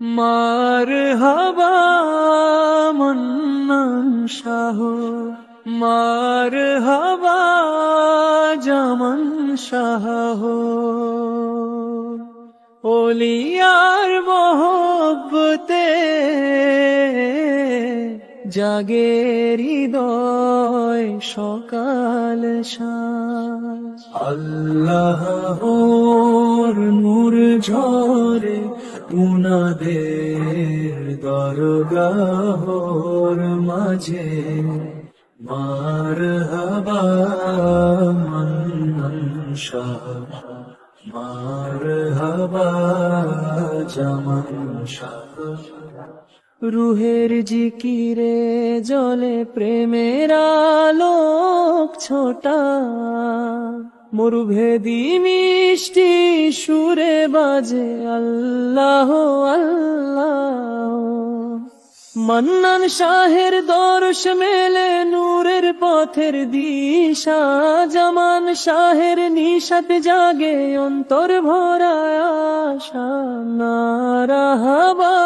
মার হাবা মন্নন শাহ মার হাবা জামান শাহ। ওলিয়ার জাগে হৃদয় সকাল আল্লাহ নূর ঝরে উনাদের দরগাহর মাঝে। মার হবা মার হবা জামান রুহের জিকিরে জলে প্রেমের আলোক ছোটা। মরুভেদি মিষ্টি সুরে বাজে, আল্লাহ আল্লাহ। মন্নান শাহের দর্শ মেলে নূরের পথের দিশা। জামান শাহের নিশাত জাগে অন্তর ভরা আশা, নারাহাবা।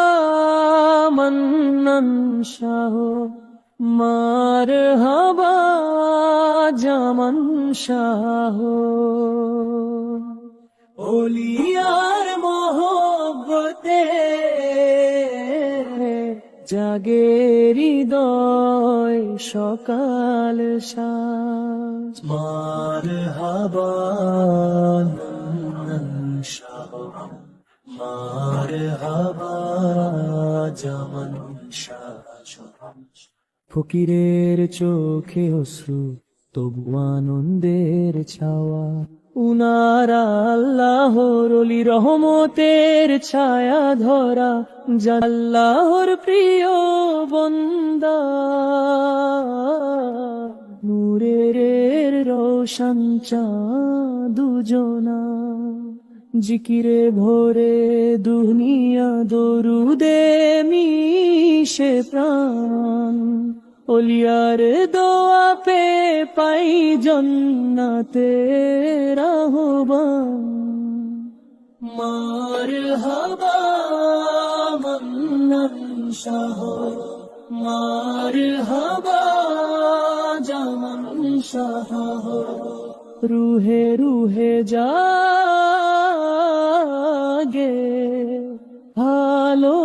মন্নান শাহ মার হাবা জামান শাহ। ওলিয়ার মোহব্বতে জাগে হৃদয় সকাল সাজ। মার শাহ মার হাবা জামান ফকিরের চোখে অশ্রু, তবু আনন্দের ছাওয়া। উনারা আল্লাহর অলি রহমতের ছায়া ধরা জাল্লাহর প্রিয় বন্দা। নূরের রোশন চা দুজনা। জিকিরে ভোরে দুনিয়া দরুদে মিশে প্রাণ। ওলিয়ার দোয়া পে পাই জন্নাতে রাহবান। মার হাবা মন্নন শাহ, মার হাবা জামান শাহ। রুহে রুহে জাগে ভালোবাসা।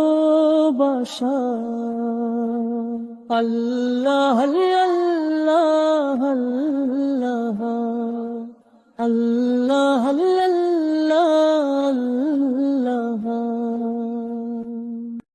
আল্লাহ